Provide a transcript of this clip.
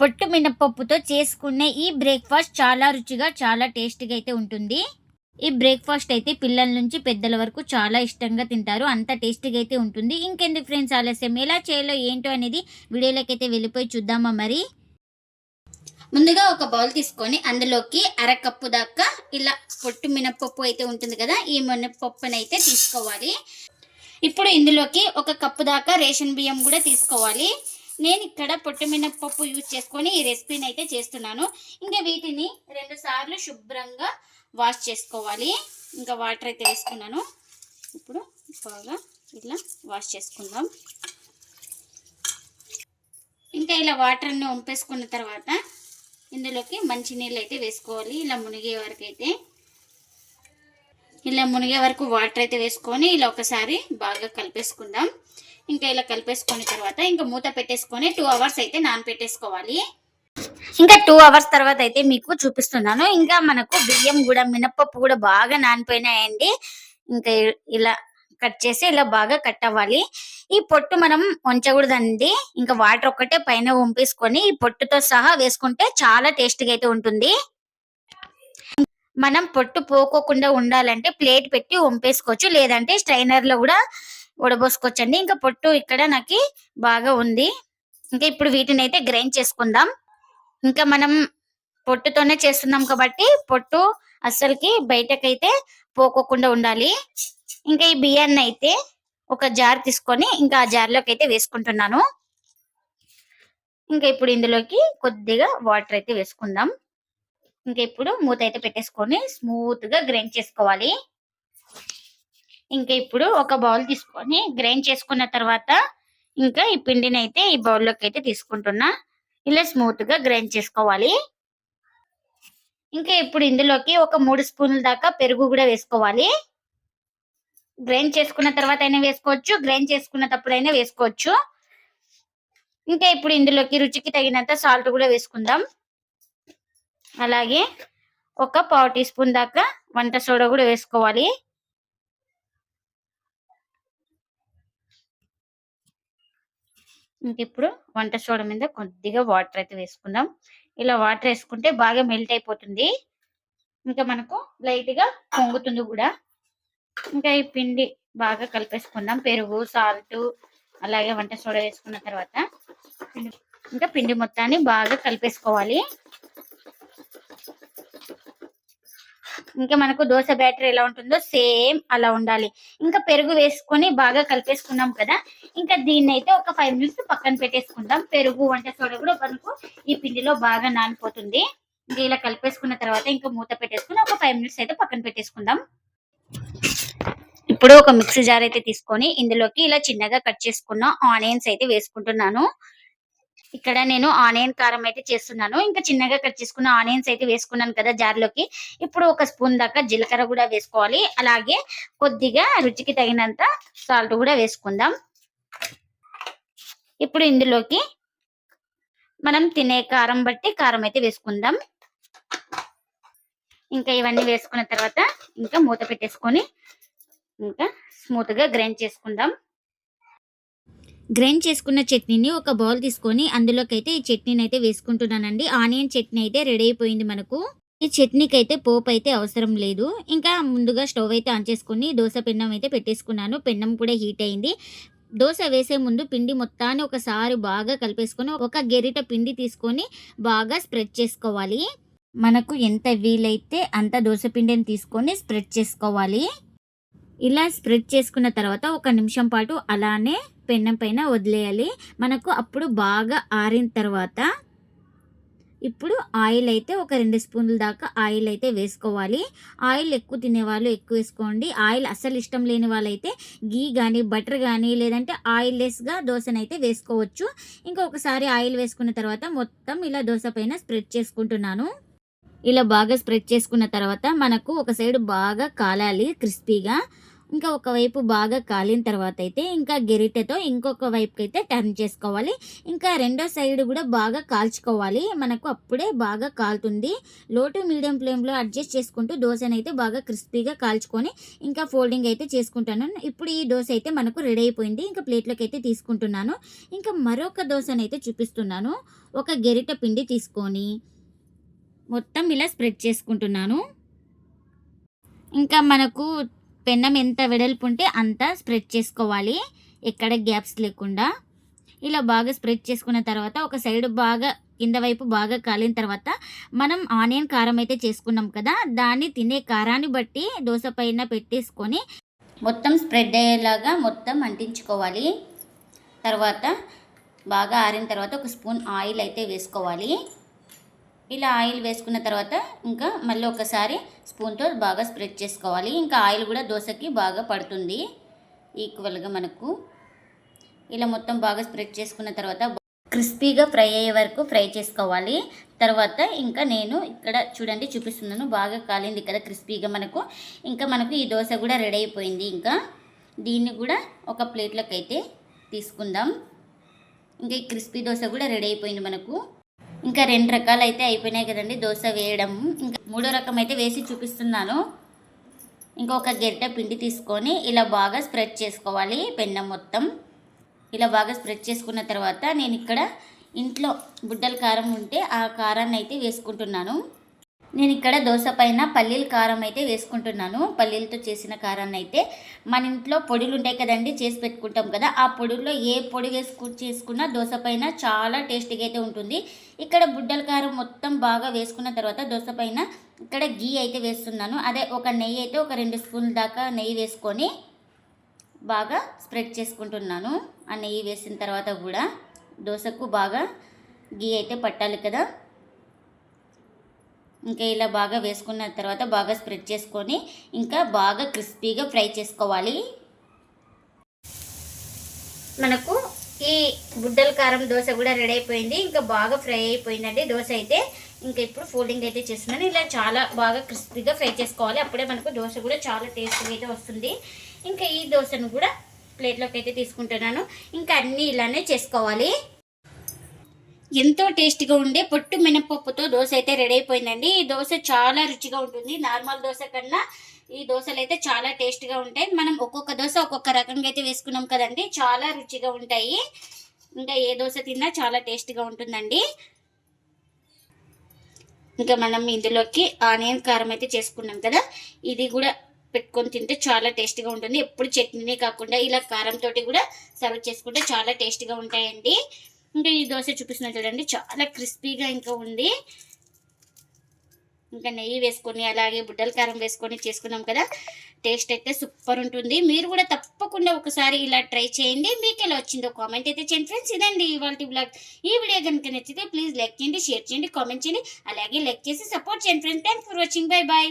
పొట్టు మినపప్పుతో చేసుకునే ఈ బ్రేక్ఫాస్ట్ చాలా రుచిగా చాలా టేస్టీగా అయితే ఉంటుంది. ఈ బ్రేక్ఫాస్ట్ అయితే పిల్లల నుంచి పెద్దల వరకు చాలా ఇష్టంగా తింటారు. అంత టేస్టీగా అయితే ఉంటుంది. ఇంకెందుకు ఫ్రెండ్స్ ఆలస్యం? ఎలా చేయాలో ఏంటో అనేది వీడియోలోకి అయితే వెళ్ళిపోయి చూద్దామా మరి? ముందుగా ఒక బౌల్ తీసుకొని అందులోకి అరకప్పు దాకా ఇలా పొట్టు మినపప్పు అయితే ఉంటుంది కదా ఈ మినపప్పునైతే అయితే తీసుకోవాలి. ఇప్పుడు ఇందులోకి ఒక కప్పు దాకా రేషన్ బియ్యం కూడా తీసుకోవాలి. నేను ఇక్కడ పొట్టు యూజ్ చేసుకొని ఈ రెసిపీని అయితే చేస్తున్నాను. ఇంకా వీటిని రెండు సార్లు శుభ్రంగా వాష్ చేసుకోవాలి. ఇంకా వాటర్ అయితే వేసుకున్నాను. ఇప్పుడు బాగా ఇట్లా వాష్ చేసుకుందాం. ఇంకా ఇలా వాటర్ని వంపేసుకున్న తర్వాత ఇందులోకి మంచి నీళ్ళు అయితే వేసుకోవాలి. ఇలా మునిగే వరకు అయితే. ఇలా మునిగే వరకు వాటర్ అయితే వేసుకొని ఇలా ఒకసారి బాగా కలిపేసుకుందాం. ఇంకా ఇలా కలిపేసుకున్న తర్వాత ఇంకా మూత పెట్టేసుకొని టూ అవర్స్ అయితే నానపెట్టేసుకోవాలి. ఇంకా టూ అవర్స్ తర్వాత అయితే మీకు చూపిస్తున్నాను. ఇంకా మనకు బియ్యం కూడా మినపప్పు కూడా బాగా నానిపోయినాయండి. ఇంకా ఇలా కట్ చేసి ఇలా బాగా కట్ అవ్వాలి. ఈ పొట్టు మనం ఉంచకూడదండి ఇంకా వాటర్ ఒక్కటే పైన వంపేసుకొని ఈ పొట్టుతో సహా వేసుకుంటే చాలా టేస్టీగా అయితే ఉంటుంది. మనం పొట్టు పోకోకుండా ఉండాలంటే ప్లేట్ పెట్టి వంపేసుకోవచ్చు. లేదంటే స్ట్రైనర్లో కూడా ఉడబోసుకోవచ్చు ఇంకా పొట్టు ఇక్కడ నాకు బాగా ఉంది. ఇంకా ఇప్పుడు వీటిని అయితే గ్రైండ్ చేసుకుందాం. ఇంకా మనం పొట్టుతోనే చేస్తున్నాం కాబట్టి పొట్టు అస్సలకి బయటకైతే పోకోకుండా ఉండాలి. ఇంకా ఈ బియ్యాన్ని అయితే ఒక జార్ తీసుకొని ఇంకా ఆ జార్లోకి అయితే వేసుకుంటున్నాను. ఇంకా ఇప్పుడు ఇందులోకి కొద్దిగా వాటర్ అయితే వేసుకుందాం. ఇంకా ఇప్పుడు మూత అయితే పెట్టేసుకొని స్మూత్గా గ్రైండ్ చేసుకోవాలి. ఇంకా ఇప్పుడు ఒక బౌల్ తీసుకొని గ్రైండ్ చేసుకున్న తర్వాత ఇంకా ఈ పిండిని అయితే ఈ బౌల్లోకి అయితే తీసుకుంటున్నా. ఇలా స్మూత్గా గ్రైండ్ చేసుకోవాలి. ఇంకా ఇప్పుడు ఇందులోకి ఒక మూడు స్పూన్ల దాకా పెరుగు కూడా వేసుకోవాలి. గ్రైండ్ చేసుకున్న తర్వాత అయినా వేసుకోవచ్చు గ్రైండ్ చేసుకున్నప్పుడైనా వేసుకోవచ్చు. ఇంకా ఇప్పుడు ఇందులోకి రుచికి తగినంత సాల్ట్ కూడా వేసుకుందాం. అలాగే ఒక పావు టీ స్పూన్ దాకా వంట సోడా కూడా వేసుకోవాలి. ఇంక ఇప్పుడు వంట సోడ మీద కొద్దిగా వాటర్ అయితే వేసుకుందాం. ఇలా వాటర్ వేసుకుంటే బాగా మెల్ట్ అయిపోతుంది. ఇంకా మనకు లైట్గా పొంగుతుంది కూడా. ఇంకా ఈ పిండి బాగా కలిపేసుకుందాం. పెరుగు సాల్ట్ అలాగే వంట సోడా వేసుకున్న తర్వాత. ఇంకా పిండి మొత్తాన్ని బాగా కలిపేసుకోవాలి. ఇంకా మనకు దోశ బ్యాటర్ ఎలా ఉంటుందో సేమ్ అలా ఉండాలి. ఇంకా పెరుగు వేసుకొని బాగా కలిపేసుకున్నాం కదా ఇంకా దీన్ని అయితే ఒక ఫైవ్ మినిట్స్ పక్కన పెట్టేసుకుందాం. పెరుగు వంట సోడా కూడా మనకు ఈ పిండిలో బాగా నానిపోతుంది. ఇంకా ఇలా కలిపేసుకున్న తర్వాత ఇంకా మూత పెట్టేసుకుని ఒక ఫైవ్ మినిట్స్ అయితే పక్కన పెట్టేసుకుందాం. ఇప్పుడు ఒక మిక్సీ జార్ అయితే తీసుకొని ఇందులోకి ఇలా చిన్నగా కట్ చేసుకున్న ఆనియన్స్ అయితే వేసుకుంటున్నాను. ఇక్కడ నేను ఆనియన్ కారం అయితే చేస్తున్నాను. ఇంకా చిన్నగా కట్ చేసుకున్న ఆనియన్స్ అయితే వేసుకున్నాను కదా జార్లోకి. ఇప్పుడు ఒక స్పూన్ దాకా జీలకర్ర కూడా వేసుకోవాలి. అలాగే కొద్దిగా రుచికి తగినంత సాల్ట్ కూడా వేసుకుందాం. ఇప్పుడు ఇందులోకి మనం తినే కారం బట్టి కారం అయితే వేసుకుందాం. ఇంకా ఇవన్నీ వేసుకున్న తర్వాత ఇంకా మూత పెట్టేసుకొని ఇంకా స్మూత్గా గ్రైండ్ చేసుకుందాం. గ్రైండ్ చేసుకున్న చట్నీని ఒక బౌల్ తీసుకొని అందులోకి అయితే ఈ చట్నీని అయితే వేసుకుంటున్నానండి. ఆనియన్ చట్నీ అయితే రెడీ అయిపోయింది మనకు. ఈ చట్నీకి అయితే పోపు అయితే అవసరం లేదు. ఇంకా ముందుగా స్టవ్ అయితే ఆన్ చేసుకుని దోశ పిండం అయితే పెట్టేసుకున్నాను. పిండం కూడా హీట్ అయింది. దోశ వేసే ముందు పిండి మొత్తాన్ని ఒకసారి బాగా కలిపేసుకొని ఒక గెరిట పిండి తీసుకొని బాగా స్ప్రెడ్ చేసుకోవాలి. మనకు ఎంత వీలైతే అంత దోశ పిండిని తీసుకొని స్ప్రెడ్ చేసుకోవాలి. ఇలా స్ప్రెడ్ చేసుకున్న తర్వాత ఒక నిమిషం పాటు అలానే పెన్నం పైన వదిలేయాలి. మనకు అప్పుడు బాగా ఆరిన తర్వాత ఇప్పుడు ఆయిల్ అయితే ఒక రెండు స్పూన్ల దాకా ఆయిల్ అయితే వేసుకోవాలి. ఆయిల్ ఎక్కువ తినేవాళ్ళు ఎక్కువ వేసుకోండి. ఆయిల్ అస్సలు ఇష్టం లేని వాళ్ళైతే గీ కానీ బటర్ కానీ లేదంటే ఆయిల్ లెస్గా దోశనైతే వేసుకోవచ్చు. ఇంకొకసారి ఆయిల్ వేసుకున్న తర్వాత మొత్తం ఇలా దోశ పైన స్ప్రెడ్ చేసుకుంటున్నాను. ఇలా బాగా స్ప్రెడ్ చేసుకున్న తర్వాత మనకు ఒక సైడ్ బాగా కాలాలి క్రిస్పీగా. ఇంకా ఒకవైపు బాగా కాలిన తర్వాత అయితే ఇంకా గెరిటెతో ఇంకొక వైపుకి అయితే టర్న్ చేసుకోవాలి. ఇంకా రెండో సైడ్ కూడా బాగా కాల్చుకోవాలి. మనకు అప్పుడే బాగా కాలుతుంది. లో టు మీడియం ఫ్లేమ్లో అడ్జస్ట్ చేసుకుంటూ దోశనైతే బాగా క్రిస్పీగా కాల్చుకొని ఇంకా ఫోల్డింగ్ అయితే చేసుకుంటాను. ఇప్పుడు ఈ దోశ అయితే మనకు రెడీ అయిపోయింది. ఇంకా ప్లేట్లోకి అయితే తీసుకుంటున్నాను. ఇంకా మరొక దోశనైతే చూపిస్తున్నాను. ఒక గెరిట పిండి తీసుకొని మొత్తం ఇలా స్ప్రెడ్ చేసుకుంటున్నాను. ఇంకా మనకు పెన్నం ఎంత వెడల్పు ఉంటే అంత స్ప్రెడ్ చేసుకోవాలి. ఎక్కడ గ్యాప్స్ లేకుండా. ఇలా బాగా స్ప్రెడ్ చేసుకున్న తర్వాత ఒక సైడ్ బాగా కింద వైపు బాగా కాలిన తర్వాత మనం ఆనియన్ కారం అయితే చేసుకున్నాం కదా దాన్ని తినే కారాన్ని బట్టి దోశ పైన పెట్టేసుకొని మొత్తం స్ప్రెడ్ అయ్యేలాగా మొత్తం అంటించుకోవాలి. తర్వాత బాగా ఆరిన తర్వాత ఒక స్పూన్ ఆయిల్ అయితే వేసుకోవాలి. ఇలా ఆయిల్ వేసుకున్న తర్వాత ఇంకా మళ్ళీ ఒకసారి స్పూన్తో బాగా స్ప్రెడ్ చేసుకోవాలి. ఇంకా ఆయిల్ కూడా దోశకి బాగా పడుతుంది. ఈక్వల్గా మనకు ఇలా మొత్తం బాగా స్ప్రెడ్ చేసుకున్న తర్వాత క్రిస్పీగా ఫ్రై అయ్యే వరకు ఫ్రై చేసుకోవాలి. తర్వాత ఇంకా నేను ఇక్కడ చూడండి చూపిస్తున్నాను బాగా కాలింది కదా క్రిస్పీగా మనకు. ఇంకా మనకు ఈ దోశ కూడా రెడీ అయిపోయింది. ఇంకా దీన్ని కూడా ఒక ప్లేట్లోకి అయితే తీసుకుందాం. ఇంకా ఈ క్రిస్పీ దోశ కూడా రెడీ అయిపోయింది మనకు. ఇంకా రెండు రకాలు అయితే అయిపోయినాయి కదండి దోశ వేయడం. ఇంకా మూడో రకం అయితే వేసి చూపిస్తున్నాను. ఇంకొక గెడ్డ పిండి తీసుకొని ఇలా బాగా స్ప్రెడ్ చేసుకోవాలి పెన్నం మొత్తం. ఇలా బాగా స్ప్రెడ్ చేసుకున్న తర్వాత నేను ఇక్కడ ఇంట్లో బుడ్డల కారం ఉంటే ఆ కారాన్ని అయితే వేసుకుంటున్నాను. నేను ఇక్కడ దోశ పైన పల్లీల కారం అయితే వేసుకుంటున్నాను. పల్లీలతో చేసిన కారాన్ని అయితే మన ఇంట్లో పొడులు ఉంటాయి కదండి చేసి పెట్టుకుంటాం కదా. ఆ పొడుల్లో ఏ పొడి వేసుకు చేసుకున్నా దోశ పైన చాలా టేస్టీగా అయితే ఉంటుంది. ఇక్కడ బుడ్డల కారం మొత్తం బాగా వేసుకున్న తర్వాత దోశ పైన ఇక్కడ గీ అయితే వేస్తున్నాను. అదే ఒక నెయ్యి అయితే ఒక రెండు స్పూన్ల దాకా నెయ్యి వేసుకొని బాగా స్ప్రెడ్ చేసుకుంటున్నాను. ఆ నెయ్యి వేసిన తర్వాత కూడా దోశకు బాగా గీ అయితే పట్టాలి కదా. ఇంకా ఇలా బాగా వేసుకున్న తర్వాత బాగా స్ప్రెడ్ చేసుకొని ఇంకా బాగా క్రిస్పీగా ఫ్రై చేసుకోవాలి. మనకు ఈ బుడ్డల కారం దోశ కూడా రెడీ అయిపోయింది. ఇంకా బాగా ఫ్రై అయిపోయిందండి. దోశ అయితే ఇంకా ఇప్పుడు ఫోల్డింగ్ అయితే చేస్తున్నాను. ఇలా చాలా బాగా క్రిస్పీగా ఫ్రై చేసుకోవాలి. అప్పుడే మనకు దోశ కూడా చాలా టేస్ట్గా అయితే వస్తుంది. ఇంకా ఈ దోశను కూడా ప్లేట్లోకి అయితే తీసుకుంటున్నాను. ఇంకా అన్నీ ఇలానే చేసుకోవాలి. ఎంతో టేస్టీగా ఉండే పొట్టు మినపప్పుతో దోశ అయితే రెడీ అయిపోయిందండి. ఈ దోశ చాలా రుచిగా ఉంటుంది. నార్మల్ దోశ కన్నా ఈ దోశలు అయితే చాలా టేస్ట్గా ఉంటాయి. మనం ఒక్కొక్క దోశ ఒక్కొక్క రకంగా అయితే వేసుకున్నాం కదండి. చాలా రుచిగా ఉంటాయి. ఇంకా ఏ దోశ తిన్నా చాలా టేస్ట్గా ఉంటుందండి. ఇంకా మనం ఇందులోకి ఆనియన్ కారం అయితే చేసుకున్నాం కదా. ఇది కూడా పెట్టుకొని తింటే చాలా టేస్ట్గా ఉంటుంది. ఎప్పుడు చట్నీనే కాకుండా ఇలా కారంతో కూడా సర్వ్ చేసుకుంటే చాలా టేస్టీగా ఉంటాయండి. ఇంకా ఈ దోశ చూపిస్తున్నా చూడండి. చాలా క్రిస్పీగా ఇంకా ఉంది. ఇంకా నెయ్యి వేసుకొని అలాగే బుడ్డల కారం వేసుకొని చేసుకున్నాం కదా. టేస్ట్ అయితే సూపర్ ఉంటుంది. మీరు కూడా తప్పకుండా ఒకసారి ఇలా ట్రై చేయండి. మీకు ఎలా వచ్చిందో కామెంట్ అయితే చేయండి ఫ్రెండ్స్. ఇదండి ఇవాళ బ్లాగ్. ఈ వీడియో కనుక నచ్చితే ప్లీజ్ లైక్ చేయండి షేర్ చేయండి కామెంట్ చేయండి. అలాగే లైక్ చేసి సపోర్ట్ చేయండి friends. Thanks for watching. Bye bye